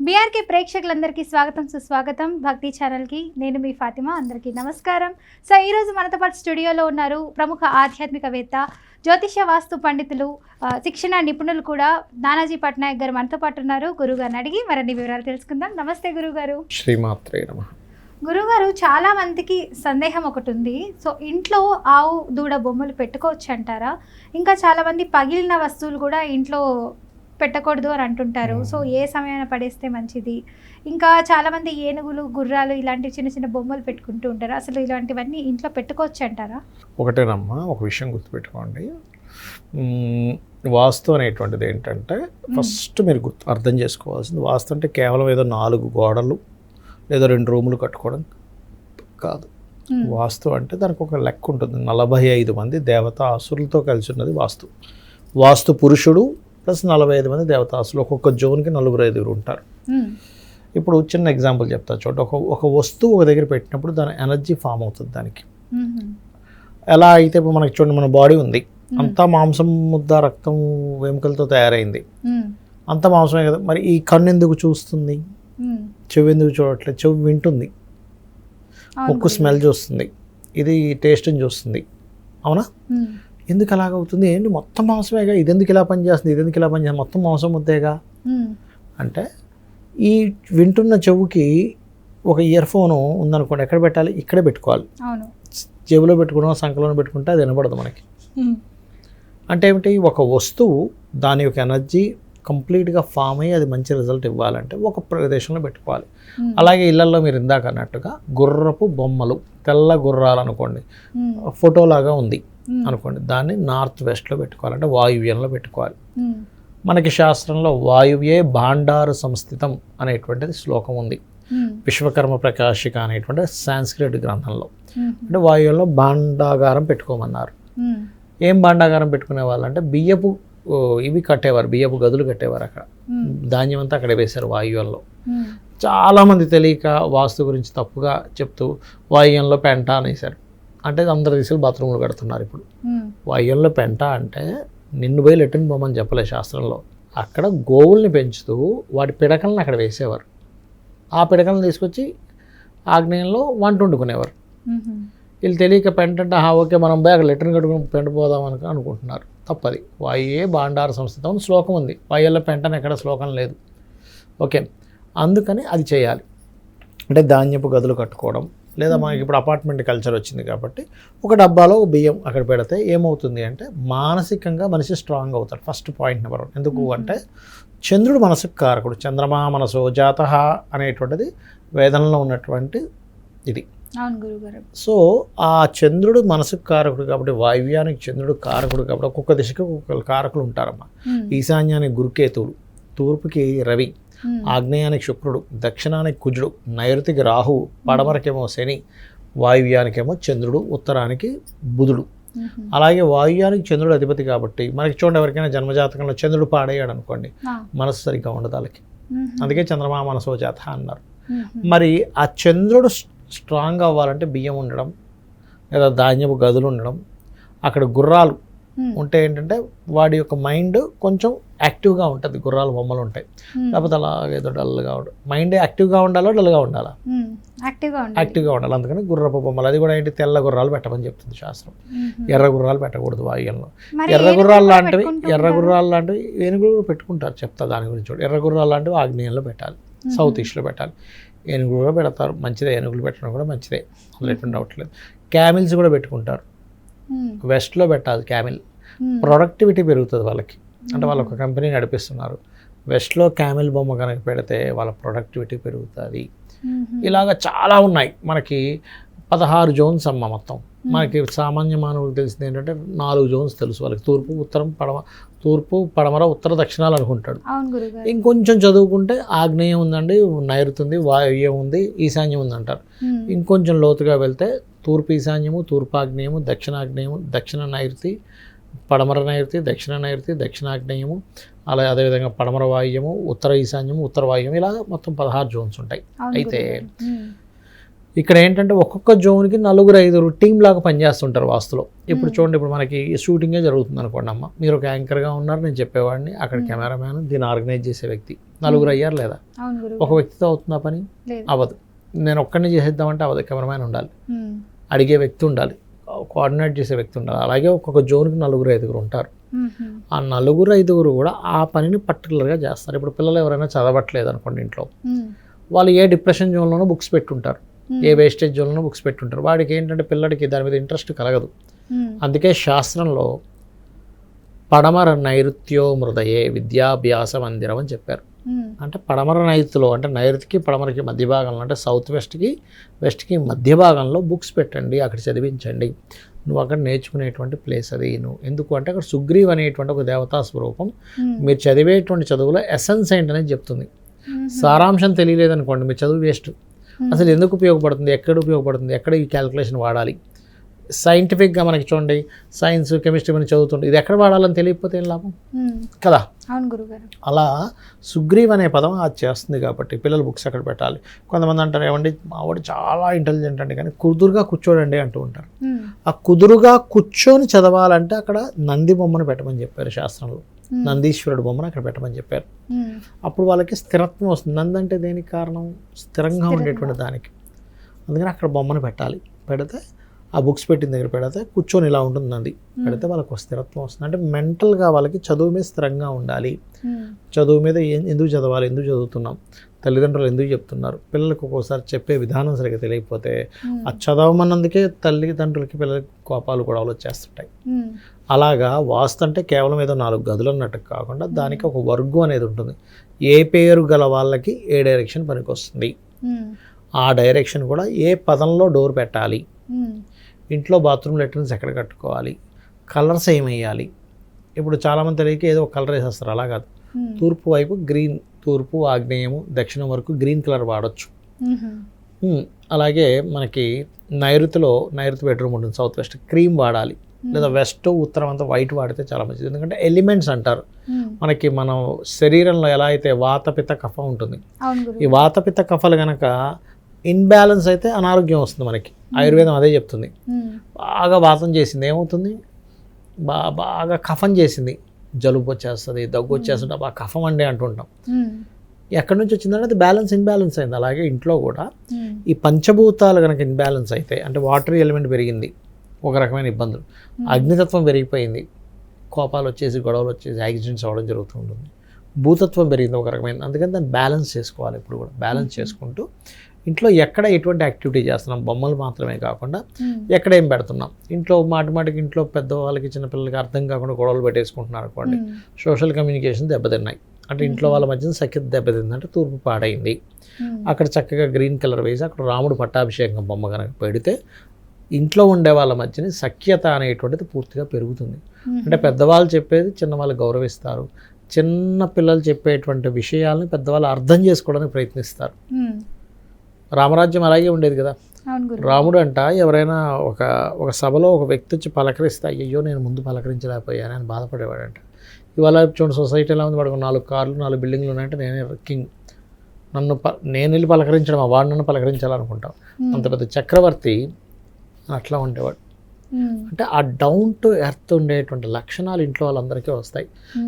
BRK ప్రేక్షకులందరికీ స్వాగతం సుస్వాగతం. భక్తి ఛానల్కి నేను మీ ఫాతిమా. అందరికీ నమస్కారం. సో ఈరోజు మనతో పాటు స్టూడియోలో ఉన్నారు ప్రముఖ ఆధ్యాత్మికవేత్త జ్యోతిష్య వాస్తు పండితులు శిక్షణ నిపుణులు కూడా నానాజీ పట్నాయక్ గారు మనతో పాటు ఉన్నారు. గురుగారిని అడిగి మరిన్ని వివరాలు తెలుసుకుందాం. నమస్తే గురుగారు శ్రీమాత్రే నమ. గురుగారు చాలా మందికి సందేహం ఒకటి ఉంది. సో ఇంట్లో ఆవు దూడ బొమ్మలు పెట్టుకోవచ్చు అంటారా ఇంకా చాలా మంది పగిలిన వస్తువులు కూడా ఇంట్లో పెట్టకూడదు అని అంటుంటారు. సో ఏ సమయాన పడేస్తే మంచిది? ఇంకా చాలా మంది ఏనుగులు గుర్రాలు ఇలాంటి చిన్న చిన్న బొమ్మలు పెట్టుకుంటూ ఉంటారు. అసలు ఇలాంటివన్నీ ఇంట్లో పెట్టుకోవచ్చు అంటారా? ఒకటేనమ్మా ఒక విషయం గుర్తుపెట్టుకోండి. వాస్తు అనేటువంటిది ఏంటంటే ఫస్ట్ మీరు గుర్తు అర్థం చేసుకోవాల్సింది వాస్తు అంటే కేవలం ఏదో నాలుగు గోడలు లేదా రెండు రూములు కట్టుకోవడం కాదు. వాస్తు అంటే దానికి ఒక లెక్క ఉంటుంది. నలభై ఐదు మంది దేవతా అసురులతో కలిసి ఉన్నది వాస్తు. వాస్తు పురుషుడు ప్లస్ నలభై ఐదు మంది దేవతాసులు. ఒక్కొక్క జోన్కి నలుగురు ఐదుగురు ఉంటారు. ఇప్పుడు చిన్న ఎగ్జాంపుల్ చెప్తా చూడండి ఒక ఒక వస్తువు ఒక దగ్గర పెట్టినప్పుడు దాని ఎనర్జీ ఫామ్ అవుతుంది దానికి. ఎలా అయితే ఇప్పుడు మనకి చూడండి మన బాడీ ఉంది. అంతా మాంసం ముద్ద రక్తం వెముకలతో తయారైంది. అంత మాంసమే కదా. మరి ఈ కన్ను ఎందుకు చూస్తుంది. చెవి ఎందుకు చూడట్లేదు? చెవి వింటుంది. ముక్కు స్మెల్ చూస్తుంది. ఇది టేస్ట్ని చూస్తుంది. అవునా. ఎందుకు అలాగవుతుంది? ఏంటి? మొత్తం మాంసమేగా? ఇది ఎందుకు ఇలా పనిచేస్తుంది? ఇది ఎందుకు ఇలా పనిచేస్తుంది? మొత్తం మాంసం ముద్దేగా? మ్మ్. అంటే ఈ వింటున్న చెవుకి ఒక ఇయర్ ఫోను ఉందనుకోండి ఎక్కడ పెట్టాలి? ఇక్కడే పెట్టుకోవాలి. చెవిలో పెట్టుకున్నా సంకలోనే పెట్టుకుంటే అది వినబడదు మనకి. అంటే ఏమిటి? ఒక వస్తువు దాని యొక్క ఎనర్జీ కంప్లీట్గా ఫామ్ అయ్యి అది మంచి రిజల్ట్ ఇవ్వాలంటే ఒక ప్రదేశంలో పెట్టుకోవాలి. అలాగే ఇళ్ళలో మీరు ఇందాక అన్నట్టుగా గుర్రపు బొమ్మలు తెల్ల గుర్రాలు అనుకోండి. ఫోటోలాగా ఉంది. అనుకోండి దాన్ని నార్త్ వెస్ట్లో పెట్టుకోవాలంటే వాయువ్యంలో పెట్టుకోవాలి. మనకి శాస్త్రంలో వాయువ్యే భాండారు సంస్థితం అనేటువంటిది శ్లోకం ఉంది. విశ్వకర్మ ప్రకాశిక అనేటువంటి సాంస్క్రిట్ గ్రంథంలో. అంటే వాయువ్యంలో భాండాగారం పెట్టుకోమన్నారు. ఏం భాండాగారం పెట్టుకునే వాళ్ళంటే బియ్యపు ఇవి కట్టేవారు బియ్యపు గదులు కట్టేవారు అక్కడ. ధాన్యం అంతా అక్కడే వేశారు వాయువ్యంలో. చాలామంది తెలియక వాస్తు గురించి తప్పుగా చెప్తూ వాయువ్యంలో పెంట అనేసారు అంటే అందరు తీసుకెళ్ళి బాత్రూంలో కడుతున్నారు ఇప్పుడు. వాయువ్యంలో పెంట అంటే నిన్ను పోయి లెట్రిన్ బొమ్మని చెప్పలే శాస్త్రంలో అక్కడ గోవుల్ని పెంచుతూ వాటి పిడకలను అక్కడ వేసేవారు ఆ పిడకలను తీసుకొచ్చి ఆగ్నేయంలో వంట వండుకునేవారు. వీళ్ళు తెలియక పెంట అంటే "ఆహా, ఓకే మనం పోయి అక్కడ లెటర్ని కట్టుకుని పెంట పోదాం అని అనుకుంటున్నారు తప్పది. వాయే భాండార సంస్థ అని శ్లోకం ఉంది. వాయుల్లో పెంటని ఎక్కడ శ్లోకం లేదు. ఓకే. అందుకని అది చేయాలి. అంటే ధాన్యపు గదులు కట్టుకోవడం లేదా మనకి ఇప్పుడు అపార్ట్మెంట్ కల్చర్ వచ్చింది కాబట్టి ఒక డబ్బాలో ఒక బియ్యం అక్కడ పెడితే ఏమవుతుంది అంటే మానసికంగా మనిషి స్ట్రాంగ్ అవుతాడు. ఫస్ట్ పాయింట్ నెంబర్ వన్ ఎందుకు అంటే చంద్రుడు మనసుకు కారకుడు. చంద్రమా మనసో జాత అనేటువంటిది వేదనలో ఉన్నటువంటి ఇది. సో ఆ చంద్రుడు మనసుకు కారకుడు కాబట్టి వాయువ్యానికి చంద్రుడు కారకుడు కాబట్టి ఒక్కొక్క దిశకు ఒక్కొక్క కారకులు ఉంటారమ్మా మ్మ్. ఈశాన్యానికి గురుకేతువుడు తూర్పుకి రవి. ఆగ్నేయానికి శుక్రుడు దక్షిణానికి కుజుడు నైరుతికి రాహువు పడమరకేమో శని వాయువ్యానికేమో చంద్రుడు ఉత్తరానికి బుధుడు. అలాగే వాయువ్యానికి చంద్రుడు అధిపతి కాబట్టి మనకి చూడండి ఎవరికైనా జన్మజాతకంలో చంద్రుడు పాడయ్యాడు అనుకోండి. మనసు సరిగ్గా ఉండదు వాళ్ళకి. అందుకే చంద్రమా మనసో జాత అన్నారు. మరి ఆ చంద్రుడు స్ట్రాంగ్ అవ్వాలంటే బియ్యం ఉండడం లేదా ధాన్యపు గదులు ఉండడం. అక్కడ గుర్రాలు. ఉంటే ఏంటంటే వాడి యొక్క మైండ్ కొంచెం యాక్టివ్గా ఉంటుంది. గుర్రాలు బొమ్మలు ఉంటాయి. లేకపోతే అలా ఏదో డల్గా ఉండదు మైండ్ యాక్టివ్గా ఉండాలా డల్గా ఉండాలా. యాక్టివ్గా ఉండాలి. యాక్టివ్గా ఉండాలి. అందుకని గుర్రపు బొమ్మలు. అది కూడా ఏంటి? తెల్ల గుర్రాలు పెట్టమని చెప్తుంది శాస్త్రం. ఎర్ర గుర్రాలు పెట్టకూడదు మరి ఎర్ర గుర్రాలు లాంటివి ఎర్ర. గుర్రాలు లాంటివి ఏనుగులు పెట్టుకుంటారు. చెప్తా దాని గురించి ఎర్ర గుర్రాలు లాంటివి ఆగ్నేయంలో పెట్టాలి. సౌత్ ఈస్ట్లో పెట్టాలి. ఏనుగులు కూడా పెడతారు. మంచిదే. ఏనుగులు పెట్టడం కూడా మంచిదే. అందులో ఎటువంటి డౌట్ లేదు. క్యామిల్స్ కూడా పెట్టుకుంటారు. వెస్ట్లో పెట్టాలి క్యామిల్. ప్రొడక్టివిటీ పెరుగుతుంది వాళ్ళకి. అంటే వాళ్ళు ఒక కంపెనీ నడిపిస్తున్నారు. వెస్ట్లో క్యామిల్ బొమ్మ కనుక పెడితే వాళ్ళ ప్రొడక్టివిటీ పెరుగుతుంది. ఇలాగ చాలా ఉన్నాయి. మనకి పదహారు జోన్స్ అమ్మ మొత్తం. మనకి సామాన్య మానవులకు తెలిసింది ఏంటంటే నాలుగు జోన్స్ తెలుసు వాళ్ళకి. తూర్పు ఉత్తరం పడమ తూర్పు పడమర ఉత్తర దక్షిణాలు అనుకుంటాడు. ఇంకొంచెం చదువుకుంటే ఆగ్నేయం ఉందండి నైరుతి ఉంది వాయువ్యం ఉంది ఈశాన్యం ఉంది అంటారు. ఇంకొంచెం లోతుగా వెళ్తే తూర్పు ఈశాన్యము తూర్పు ఆగ్నేయము దక్షిణాగ్నేయము దక్షిణ నైరుతి పడమర నైరుతి దక్షిణ నైరుతి దక్షిణాగ్నేయము అలా అదేవిధంగా పడమర వాయువ్యము ఉత్తర ఈశాన్యము ఉత్తర వాయువ్యం ఇలా మొత్తం పదహారు జోన్స్ ఉంటాయి. అయితే. ఇక్కడ ఏంటంటే ఒక్కొక్క జోన్కి నలుగురు ఐదుగురు టీం లాగా పనిచేస్తుంటారు వాస్తులో. ఇప్పుడు చూడండి ఇప్పుడు మనకి షూటింగే జరుగుతుంది అనుకోండి అమ్మ. మీరు ఒక యాంకర్గా ఉన్నారు నేను చెప్పేవాడిని. అక్కడ కెమెరామ్యాన్ దీన్ని ఆర్గనైజ్ చేసే వ్యక్తి. నలుగురు అయ్యారు లేదా? ఒక వ్యక్తితో అవుతుందా పని? అవ్వదు. నేను ఒక్కడిని చేసేద్దామంటే అవ్వదు. కెమెరామ్యాన్ ఉండాలి. అడిగే వ్యక్తి ఉండాలి. కోఆర్డినేట్ చేసే వ్యక్తి ఉండాలి. అలాగే ఒక్కొక్క జోన్కి నలుగురు ఐదుగురు ఉంటారు. ఆ నలుగురు ఐదుగురు కూడా ఆ పనిని పర్టికులర్గా చేస్తారు. ఇప్పుడు పిల్లలు ఎవరైనా చదవట్లేదు అనుకోండి ఇంట్లో. వాళ్ళు ఏ డిప్రెషన్ జోన్లోనూ బుక్స్ పెట్టుంటారు. ఏ వేస్టేజ్ జోన్లోనూ బుక్స్ పెట్టుంటారు. వాడికి ఏంటంటే పిల్లడికి దాని మీద ఇంట్రెస్ట్ కలగదు. అందుకే శాస్త్రంలో పడమర నైరుత్యో మృదయే విద్యాభ్యాస మందిరం అని చెప్పారు. అంటే పడమర నైరుతిలో అంటే నైరుతికి పడమరకి మధ్య భాగంలో అంటే సౌత్ వెస్ట్కి వెస్ట్కి మధ్య భాగంలో బుక్స్ పెట్టండి అక్కడ చదివించండి. నువ్వు అక్కడ నేర్చుకునేటువంటి ప్లేస్ అది నువ్వు ఎందుకు అంటే అక్కడ సుగ్రీవ్ అనేటువంటి ఒక దేవతా స్వరూపం. మీరు చదివేటువంటి చదువులో ఎసెన్స్ ఏంటనేది చెప్తుంది. సారాంశం తెలియలేదనుకోండి మీ చదువు వేస్ట్. అసలు ఎందుకు ఉపయోగపడుతుంది? ఎక్కడ ఉపయోగపడుతుంది? ఎక్కడ ఈ క్యాలిక్యులేషన్ వాడాలి? సైంటిఫిక్గా మనకి చూడండి సైన్స్ కెమిస్ట్రీ మనం చదువుతుంటే ఇది ఎక్కడ వాడాలని తెలియకపోతే ఏం లాభం? ఉమ్, కదా? అవును గురుగారు. అలా సుగ్రీవ్ అనే పదం అది చేస్తుంది కాబట్టి పిల్లలు బుక్స్ అక్కడ పెట్టాలి? కొంతమంది అంటారు ఏమండి మావాడు చాలా ఇంటెలిజెంట్ అండి కానీ కుదురుగా కూర్చోడండి అంటూ ఉంటారు. ఉమ్, ఆ కుదురుగా కూర్చొని చదవాలంటే అక్కడ నంది బొమ్మను పెట్టమని చెప్పారు శాస్త్రంలో. నందీశ్వరుడు బొమ్మను అక్కడ పెట్టమని చెప్పారు. అప్పుడు వాళ్ళకి స్థిరత్వం వస్తుంది. నంది అంటే దేనికి కారణం? స్థిరంగా. ఉండేటువంటి దానికి. అందుకని అక్కడ బొమ్మను పెట్టాలి. పెడితే ఆ బుక్స్ పెట్టిన దగ్గర పెడితే కూర్చొని ఇలా ఉంటుంది నంది. పెడితే వాళ్ళకి స్థిరత్వం వస్తుంది. అంటే మెంటల్గా వాళ్ళకి చదువు మీద స్థిరంగా ఉండాలి. చదువు మీద ఎందుకు చదవాలి? ఎందుకు చదువుతున్నాం? తల్లిదండ్రులు ఎందుకు చెప్తున్నారు? పిల్లలకు ఒక్కోసారి చెప్పే విధానం సరిగ్గా తెలియకపోతే ఆ చదవమన్నందుకే తల్లిదండ్రులకి పిల్లలకి కోపాలు గొడవలు వచ్చేస్తుంటాయి. అలాగా వాస్తు అంటే కేవలం ఏదో నాలుగు గదులు అన్నట్టు కాకుండా దానికి ఒక వర్గం అనేది ఉంటుంది. ఏ పేరు గల వాళ్ళకి ఏ డైరెక్షన్ పనికొస్తుంది? ఉమ్, ఆ డైరెక్షన్ కూడా ఏ పదంలో డోర్ పెట్టాలి? ఉమ్, ఇంట్లో బాత్రూమ్ లెటర్న్స్ ఎక్కడ కట్టుకోవాలి? కలర్స్ ఏమేయాలి? ఇప్పుడు చాలామంది తెలియక ఏదో ఒక కలర్ వేసేస్తారు. అలా కాదు. ఉమ్, తూర్పు వైపు గ్రీన్ తూర్పు ఆగ్నేయము దక్షిణం వరకు గ్రీన్ కలర్ వాడచ్చు. అలాగే మనకి నైరుతిలో నైరుతి బెడ్రూమ్ ఉంటుంది. సౌత్ వెస్ట్ క్రీమ్ వాడాలి. లేదా వెస్ట్ ఉత్తరం అంతా వైట్ వాడితే చాలా మంచిది. ఎందుకంటే ఎలిమెంట్స్ అంటారు. ఉమ్, మనకి మనం శరీరంలో ఎలా అయితే వాతపిత కఫ ఉంటుంది ఈ గురువు వాతపిత కఫలు కనుక ఇన్బ్యాలెన్స్ అయితే అనారోగ్యం వస్తుంది మనకి. ఆయుర్వేదం అదే చెప్తుంది. ఉమ్, బాగా వాతం చేసింది ఏమవుతుంది? బా బాగా కఫం చేసింది. జలుబు వచ్చేస్తుంది దగ్గు వచ్చేస్తుంది బాగా కఫం అండి అంటుంటాం. ఎక్కడి నుంచి వచ్చిందంటే అది బ్యాలెన్స్ ఇన్బ్యాలెన్స్ అయింది. అలాగే ఇంట్లో కూడా ఈ పంచభూతాలు కనుక ఇన్బ్యాలెన్స్ అయితే అంటే వాటర్ ఎలిమెంట్ పెరిగింది ఒక రకమైన ఇబ్బందులు. అగ్నితత్వం పెరిగిపోయింది. కోపాలు వచ్చేసి గొడవలు వచ్చేసి యాక్సిడెంట్స్ అవ్వడం జరుగుతూ ఉంటుంది. భూతత్వం పెరిగింది ఒక రకమైన అందుకని దాన్ని బ్యాలెన్స్ చేసుకోవాలి ఇప్పుడు కూడా. బ్యాలెన్స్ చేసుకుంటూ ఇంట్లో ఎక్కడ ఎటువంటి యాక్టివిటీ చేస్తున్నాం? బొమ్మలు మాత్రమే కాకుండా ఎక్కడ ఏం పెడుతున్నాం? ఇంట్లో మాటి మాటికి ఇంట్లో పెద్దవాళ్ళకి చిన్నపిల్లలకి అర్థం కాకుండా గొడవలు పెట్టేసుకుంటున్నారు అనుకోండి సోషల్ కమ్యూనికేషన్ దెబ్బతిన్నాయి. అంటే ఇంట్లో వాళ్ళ మధ్యన సఖ్యత దెబ్బతింది అంటే తూర్పు పాడైంది. అక్కడ చక్కగా గ్రీన్ కలర్ వేసి అక్కడ రాముడు పట్టాభిషేకం బొమ్మ కనుక పెడితే ఇంట్లో ఉండే వాళ్ళ మధ్యన సఖ్యత అనేటువంటిది పూర్తిగా పెరుగుతుంది. అంటే పెద్దవాళ్ళు చెప్పేది చిన్నవాళ్ళు గౌరవిస్తారు. చిన్న పిల్లలు చెప్పేటువంటి విషయాలను పెద్దవాళ్ళు అర్థం చేసుకోవడానికి ప్రయత్నిస్తారు. రామరాజ్యం అలాగే ఉండేది కదా. రాముడు అంట ఎవరైనా ఒక ఒక సభలో ఒక వ్యక్తి వచ్చి పలకరిస్తే అయ్యో నేను ముందు పలకరించలేకపోయాను అని బాధపడేవాడంట. ఇవాళ చూడండి సొసైటీ ఎలా ఉంది వాడికి నాలుగు కార్లు నాలుగు బిల్డింగ్లు ఉన్నాయంటే నేనే కింగ్. నన్ను ప నేను వెళ్ళి పలకరించడం వాడు నన్ను పలకరించాలనుకుంటాం. అంత పెద్ద చక్రవర్తి అట్లా ఉండేవాడు. అంటే ఆ డౌన్ టు ఎర్త్ ఉండేటువంటి లక్షణాలు ఇంట్లో వాళ్ళందరికీ వస్తాయి.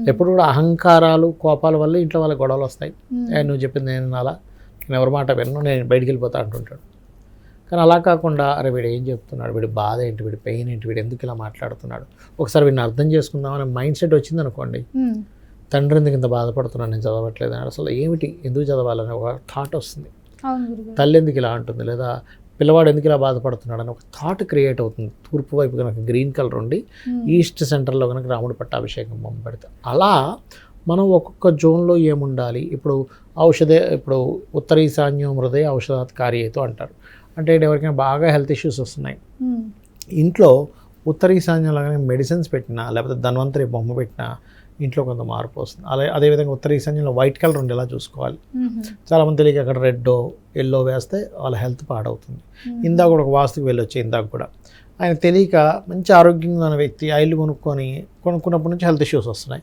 ఎప్పుడు కూడా అహంకారాలు కోపాల వల్ల ఇంట్లో వాళ్ళ గొడవలు వస్తాయి. నువ్వు చెప్పింది నేను అలా నేను ఎవరి మాట విన్ను నేను బయటికి వెళ్ళిపోతా అంటుంటాడు. కానీ అలా కాకుండా అరే వీడు ఏం చెప్తున్నాడు? వీడి బాధ ఏంటి? వీడి పెయిన్ ఏంటి? వీడు ఎందుకు ఇలా మాట్లాడుతున్నాడు? ఒకసారి వీడిని అర్థం చేసుకుందామనే మైండ్ సెట్ వచ్చింది అనుకోండి తండ్రి ఎందుకు ఇంత బాధపడుతున్నాను నేను చదవట్లేదు అని అసలు ఏమిటి? ఎందుకు చదవాలని ఒక థాట్ వస్తుంది. తల్లి ఎందుకు ఇలా అంటుంది? లేదా పిల్లవాడు ఎందుకు ఇలా బాధపడుతున్నాడు అని ఒక థాట్ క్రియేట్ అవుతుంది. తూర్పు వైపు కనుక గ్రీన్ కలర్ ఉండి ఈస్ట్ సెంటర్లో కనుక రాముడు పట్టాభిషేకం బొమ్మ పెడితే. అలా మనం ఒక్కొక్క జోన్లో ఏముండాలి? ఇప్పుడు ఔషధే ఇప్పుడు ఉత్తర ఈశాన్యం హృదయ ఔషధాత్ కార్యేతో అంటారు. అంటే ఎవరికైనా బాగా హెల్త్ ఇష్యూస్ వస్తున్నాయి. ఉమ్, ఇంట్లో ఉత్తర ఈశాన్యంలో కానీ మెడిసిన్స్ పెట్టినా లేకపోతే ధన్వంతరి బొమ్మ పెట్టినా ఇంట్లో కొంత మార్పు వస్తుంది. అలా అదేవిధంగా ఉత్తర ఈశాన్యంలో వైట్ కలర్ ఉండేలా చూసుకోవాలి. చాలామంది తెలియక అక్కడ రెడ్ ఎల్లో వేస్తే వాళ్ళ హెల్త్ పాడవుతుంది. ఇందాక కూడా ఒక వాస్తుకు వెళ్ళొచ్చి ఇందాక కూడా. ఆయన తెలియక మంచి ఆరోగ్యంగా ఉన్న వ్యక్తి ఆయిల్ కొనుక్కొని కొనుక్కున్నప్పటి నుంచి హెల్త్ ఇష్యూస్ వస్తున్నాయి.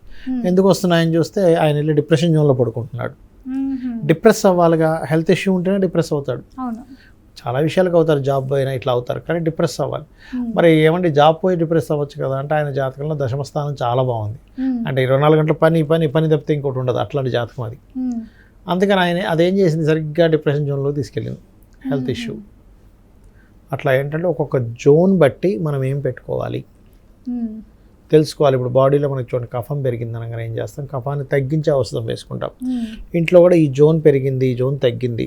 ఎందుకు వస్తున్నాయని చూస్తే ఆయన వెళ్ళి డిప్రెషన్ జోన్లో పడుకుంటున్నాడు. డిప్రెస్ అవ్వాలిగా హెల్త్ ఇష్యూ ఉంటేనే డిప్రెస్ అవుతాడు. చాలా విషయాలకు అవుతారు జాబ్ పోయినా ఇట్లా అవుతారు కానీ డిప్రెస్ అవ్వాలి. ఉమ్, మరి ఏమంటే జాబ్ పోయి డిప్రెస్ అవ్వచ్చు కదా అంటే ఆయన జాతకంలో దశమ స్థానం చాలా బాగుంది. ఉమ్, అంటే ఇరవై నాలుగు గంటల పని పని పని తప్పితే ఇంకోటి ఉండదు అట్లాంటి జాతకం అది. ఉమ్, అందుకని ఆయన అదేం చేసింది సరిగ్గా డిప్రెషన్ జోన్లో తీసుకెళ్ళింది హెల్త్ ఇష్యూ. అట్లా ఏంటంటే ఒక్కొక్క జోన్ బట్టి మనం ఏం పెట్టుకోవాలి? తెలుసుకోవాలి. ఇప్పుడు బాడీలో మనకి చూడండి కఫం పెరిగింది అనగానే ఏం చేస్తాం? కఫాన్ని తగ్గించే ఔషధం వేసుకుంటాం. ఇంట్లో కూడా ఈ జోన్ పెరిగింది ఈ జోన్ తగ్గింది.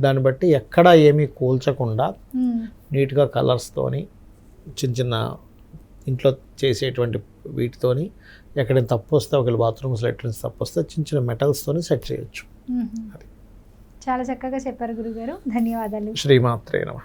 దాన్ని బట్టి ఎక్కడ ఏమీ కూల్చకుండా నీట్గా కలర్స్తోని చిన్న చిన్న ఇంట్లో చేసేటువంటి వీటితోని ఎక్కడైనా తప్పు వస్తే ఒకవేళ బాత్రూమ్స్ లెట్రిన్స్ తప్పు వస్తే చిన్న చిన్న మెటల్స్తోని సెట్ చేయొచ్చు. చాలా చక్కగా చెప్పారు గురుగారు. ధన్యవాదాలు. శ్రీమాత్రే నమ.